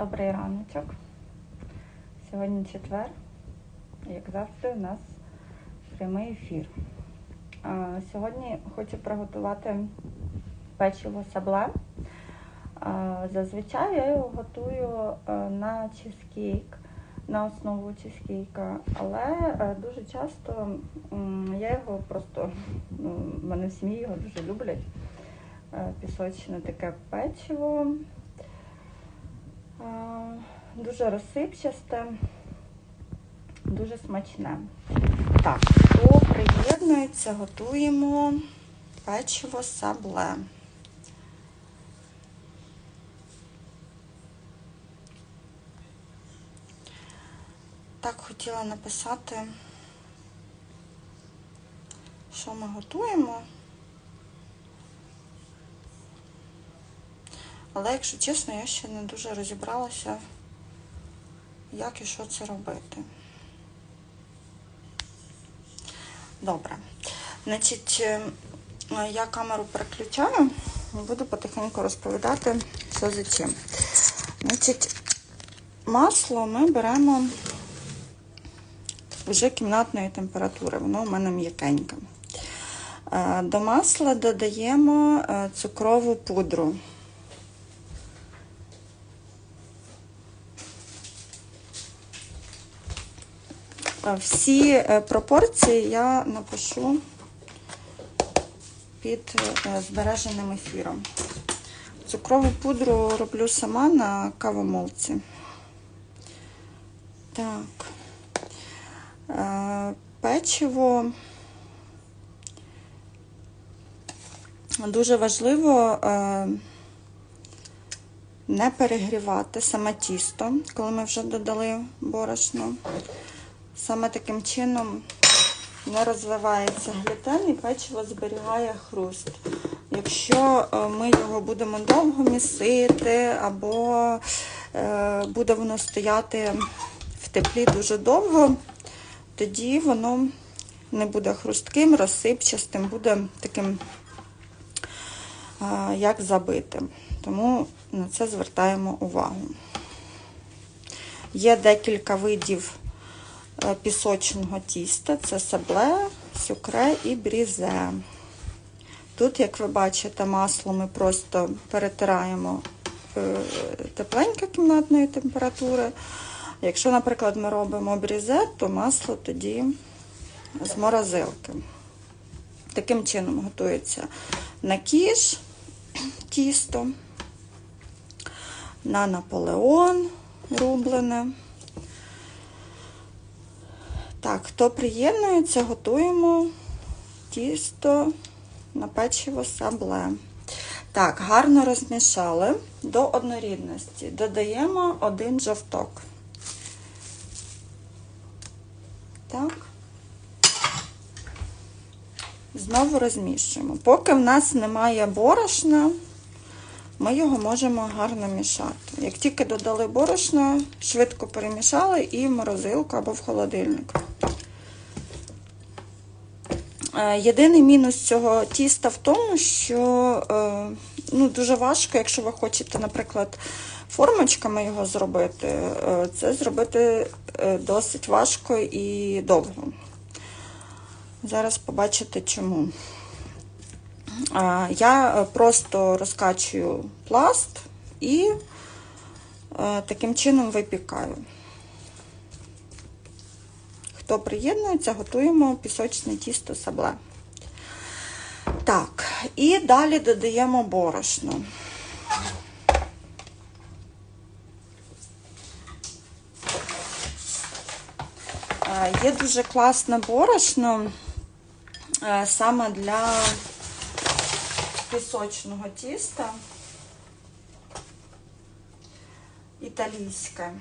Добрий раночок. Сьогодні четвер. Як завжди, у нас прямий ефір. Сьогодні хочу приготувати печиво сабле. Зазвичай я його готую е, на чизкейк, на основу чизкейка, але е, дуже часто я його просто, ну, в мене в сім'ї його дуже люблять. Е, Пісочне таке печиво. Дуже розсипчасте, дуже смачне. Так, хто приєднується, готуємо печиво сабле. Так, хотіла написати, що ми готуємо. Але, якщо чесно, я ще не дуже розібралася, як і що це робити. Добре. Значить, е, я камеру переключаю і буду потихеньку розповідати, що за чим. Значить, масло ми беремо вже кімнатної температури, воно у мене м'якеньке. Е, До масла додаємо е, цукрову пудру. Всі е, пропорції я напишу під е, збереженим ефіром. Цукрову пудру роблю сама на кавомолці. Так. Е, Печиво дуже важливо е, не перегрівати саме тісто, коли ми вже додали борошно. Саме таким чином не розвивається глютен і печиво зберігає хруст. Якщо е, ми його будемо довго місити, або е, буде воно стояти в теплі дуже довго, тоді воно не буде хрустким, розсипчастим, буде таким, е, як забитим. Тому на це звертаємо увагу. Є декілька видів пісочного тіста. Це сабле, сюкре і брізе. Тут, як ви бачите, масло ми просто перетираємо е, тепленько кімнатної температури. Якщо, наприклад, ми робимо брізе, то масло тоді з морозилки. Таким чином готується на кіш тісто, на наполеон рублене. Так, хто приєднується, готуємо тісто на печиво сабле. Так, гарно розмішали до однорідності. Додаємо один жовток. Так. Знову розмішуємо. Поки в нас немає борошна, ми його можемо гарно мішати. Як тільки додали борошно, швидко перемішали і в морозилку або в холодильник. Е, Єдиний мінус цього тіста в тому, що е, ну, дуже важко, якщо ви хочете, наприклад, формочками його зробити, е, це зробити досить важко і довго. Зараз побачите чому. Я просто розкачую пласт і таким чином випікаю. Хто приєднується, готуємо пісочне тісто сабле. Так, і далі додаємо борошно. Е, Є дуже класне борошно е, саме для пісочного тіста. Італійське.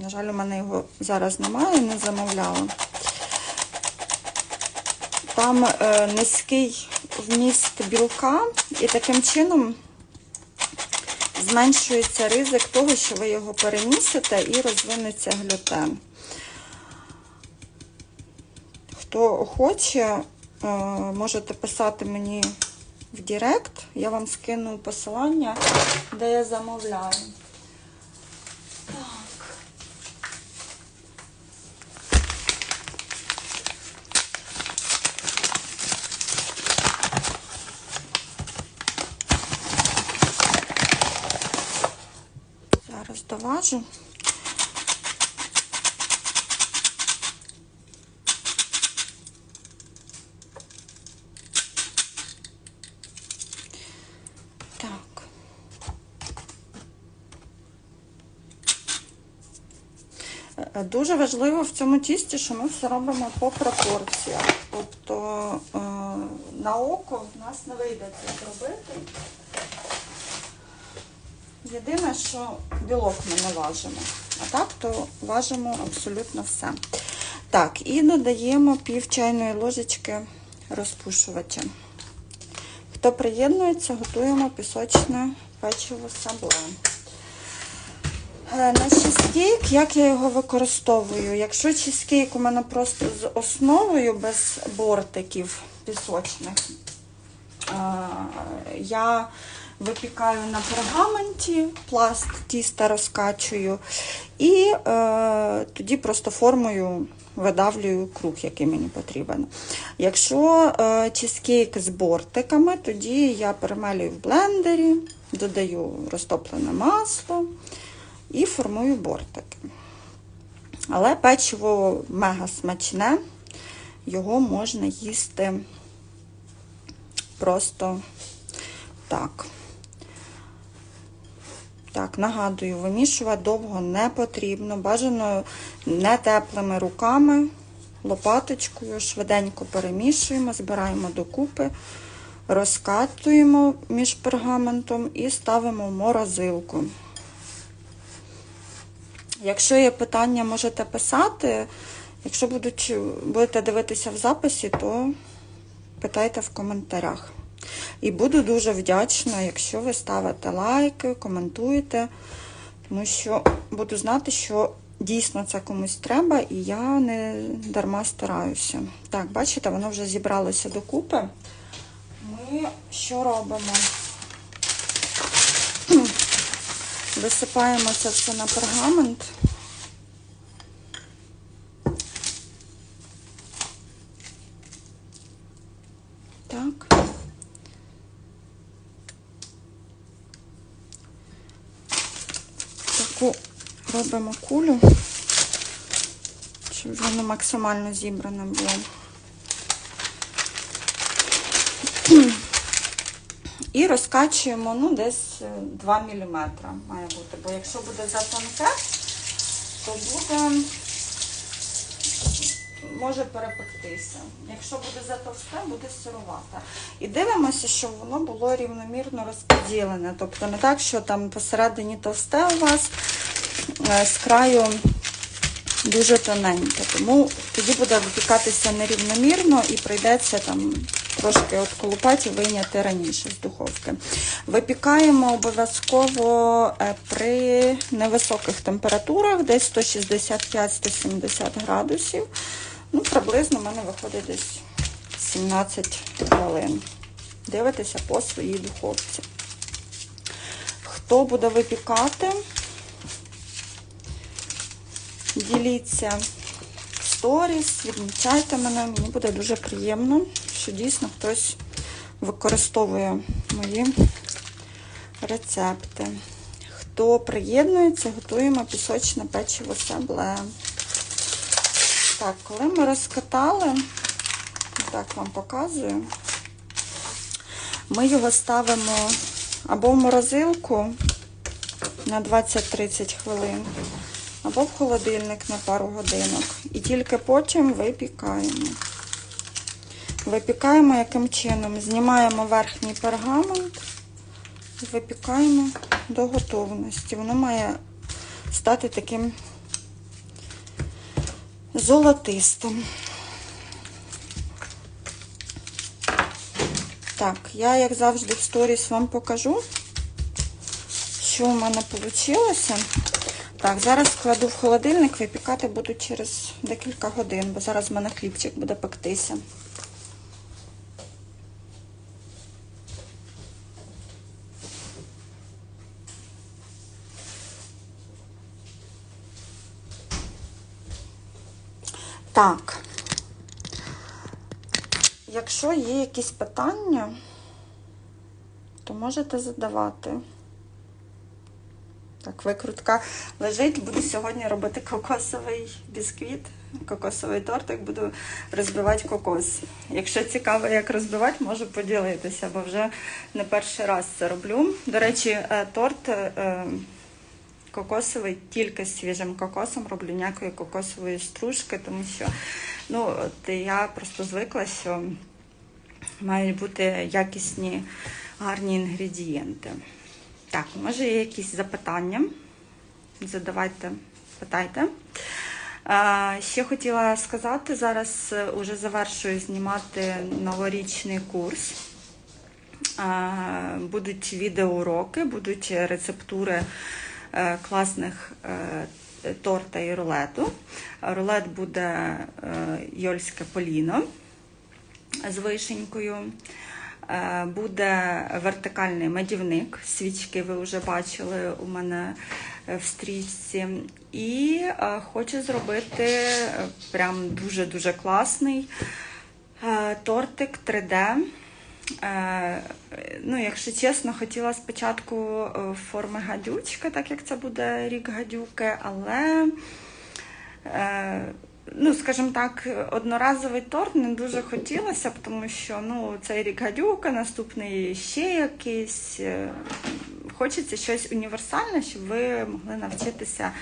На жаль, у мене його зараз немає, не замовляла. Там е, низький вміст білка, і таким чином зменшується ризик того, що ви його перемісите і розвинеться глютен. Хто хоче, е, можете писати мені в Директ, я вам скину посилання, де я замовляю. Просто. Так. Е, Дуже важливо в цьому тісті, що ми все робимо по пропорціях. Тобто е, на око в нас не вийде це зробити. Єдине, що білок ми не важимо. А так, то важимо абсолютно все. Так, і додаємо пів чайної ложечки розпушувача. Хто приєднується, готуємо пісочне печиво сабле. Е, На чизкейк, як я його використовую? Якщо чизкейк у мене просто з основою без бортиків пісочних, е, я випікаю на пергаменті, пласт тіста розкачую, і е, тоді просто формою видавлюю круг, який мені потрібен. Якщо е, чизкейк з бортиками, тоді я перемелюю в блендері, додаю розтоплене масло і формую бортики. Але печиво мега смачне, його можна їсти просто так. Так, нагадую, вимішувати довго не потрібно. Бажано не теплими руками, лопаточкою, швиденько перемішуємо, збираємо докупи, розкатуємо між пергаментом і ставимо в морозилку. Якщо є питання, можете писати. Якщо будуть, будете дивитися в записі, то питайте в коментарях. І буду дуже вдячна, якщо ви ставите лайки, коментуєте, тому що буду знати, що дійсно це комусь треба, і я не дарма стараюся. Так, бачите, воно вже зібралося докупи. Ми що робимо? Висипаємо це все на пергамент. Так. Таку робимо кулю, щоб воно максимально зібране було. І розкачуємо ну, десь 2 мм має бути. Бо якщо буде затонке, то буде, може перепектися. Якщо буде затовсте, буде сирувати. І дивимося, щоб воно було рівномірно розподілене. Тобто не так, що там посередині товсте у вас, е, з краю дуже тоненьке. Тому тоді буде випікатися нерівномірно і прийдеться там трошки от колупаті вийняти раніше з духовки. Випікаємо обов'язково е, при невисоких температурах, десь 165-170 градусів. Ну, приблизно в мене виходить десь 17 хвилин. Дивитися по своїй духовці. Хто буде випікати, діліться сторіс, відмічайте мене, мені буде дуже приємно, що дійсно хтось використовує мої рецепти. Хто приєднується, готуємо пісочне печиво сабле. Так, коли ми розкатали, так вам показую, ми його ставимо або в морозилку на 20-30 хвилин, або в холодильник на пару годинок. І тільки потім випікаємо. Випікаємо яким чином? Знімаємо верхній пергамент і випікаємо до готовності. Воно має стати таким золотистим. Так, я, як завжди, в сторіс вам покажу, що в мене вийшло. Так, зараз кладу в холодильник, випікати буду через декілька годин, бо зараз в мене хлібчик буде пектися. Так. Якщо є якісь питання, то можете задавати. Так, викрутка лежить. Буду сьогодні робити кокосовий бісквіт, кокосовий тортик, буду розбивати кокос. Якщо цікаво, як розбивати, можу поділитися, бо вже не перший раз це роблю. До речі, е, торт е, кокосовий тільки свіжим кокосом роблю ніякої кокосової стружки, тому що ну, от я просто звикла, що мають бути якісні гарні інгредієнти. Так, може є якісь запитання? Задавайте, питайте. Ще хотіла сказати, зараз е, уже завершую знімати новорічний курс. Будуть відеоуроки, будуть рецептури е, класних е, торта і рулету. Рулет буде Йольське Поліно з вишенькою. Е, Буде вертикальний медівник. Свічки ви вже бачили у мене е, в стрічці. І е, хочу зробити прям дуже-дуже класний тортик 3D. Е, Ну, якщо чесно, хотіла спочатку форми гадючки, так як це буде рік гадюки, але ну, скажімо так, одноразовий торт не дуже хотілося б, тому що ну, цей рік гадюка, наступний ще якийсь. Е, Хочеться щось універсальне, щоб ви могли навчитися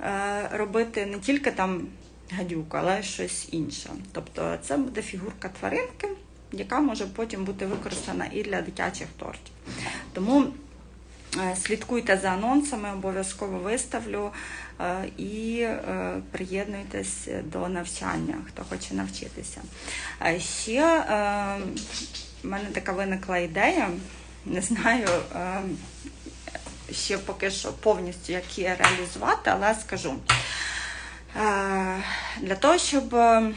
е, робити не тільки там гадюку, але щось інше. Тобто це буде фігурка тваринки, яка може потім бути використана і для дитячих тортів. Тому Слідкуйте за анонсами, обов'язково виставлю е, і е, приєднуйтесь до навчання, хто хоче навчитися. Ще е, в мене така виникла ідея, не знаю е, ще поки що повністю як реалізувати, але скажу. Е, Для того, щоб е,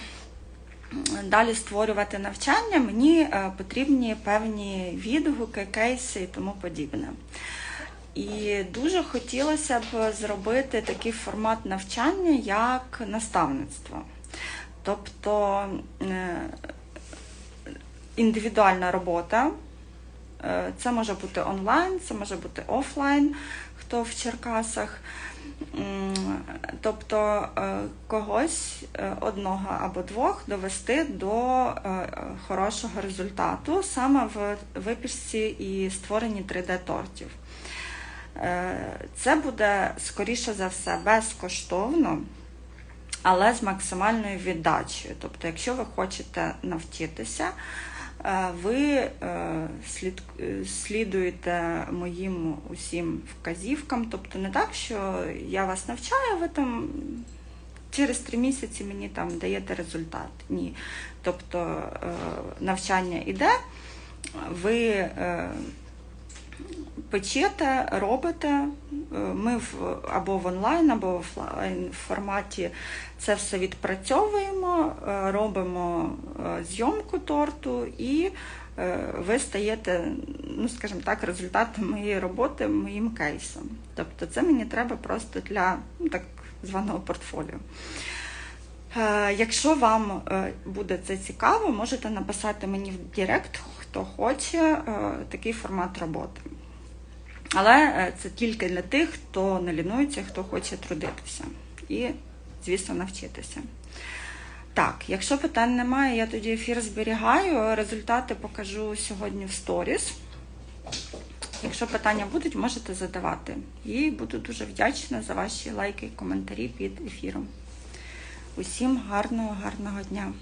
далі створювати навчання, мені е, потрібні певні відгуки, кейси і тому подібне. І дуже хотілося б зробити такий формат навчання, як наставництво. Тобто е, індивідуальна робота. Е, Це може бути онлайн, це може бути офлайн, хто в Черкасах. Тобто е, когось одного або двох довести до хорошого результату саме в випічці і створенні 3D-тортів. Е, Це буде, скоріше за все, безкоштовно, але з максимальною віддачею. Тобто, якщо ви хочете навчитися, е, ви е, слід, слідуєте моїм усім вказівкам. Тобто не так, що я вас навчаю, ви там через три місяці мені там даєте результат. Ні. Тобто навчання іде, ви печете, робите. Ми в або в онлайн, або в офлайн форматі це все відпрацьовуємо, е, робимо е, зйомку торту і е, ви стаєте, ну скажімо так, результатом моєї роботи, моїм кейсом. Тобто це мені треба просто для ну, так званого портфоліо. Якщо вам буде це цікаво, можете написати мені в Директ, хто хоче такий формат роботи. Але е, це тільки для тих, хто не лінується, хто хоче трудитися і, звісно, навчитися. Так, якщо питань немає, я тоді ефір зберігаю. Результати покажу сьогодні в сторіс. Якщо питання будуть, можете задавати. І буду дуже вдячна за ваші лайки і коментарі під ефіром. Усім гарного, гарного дня!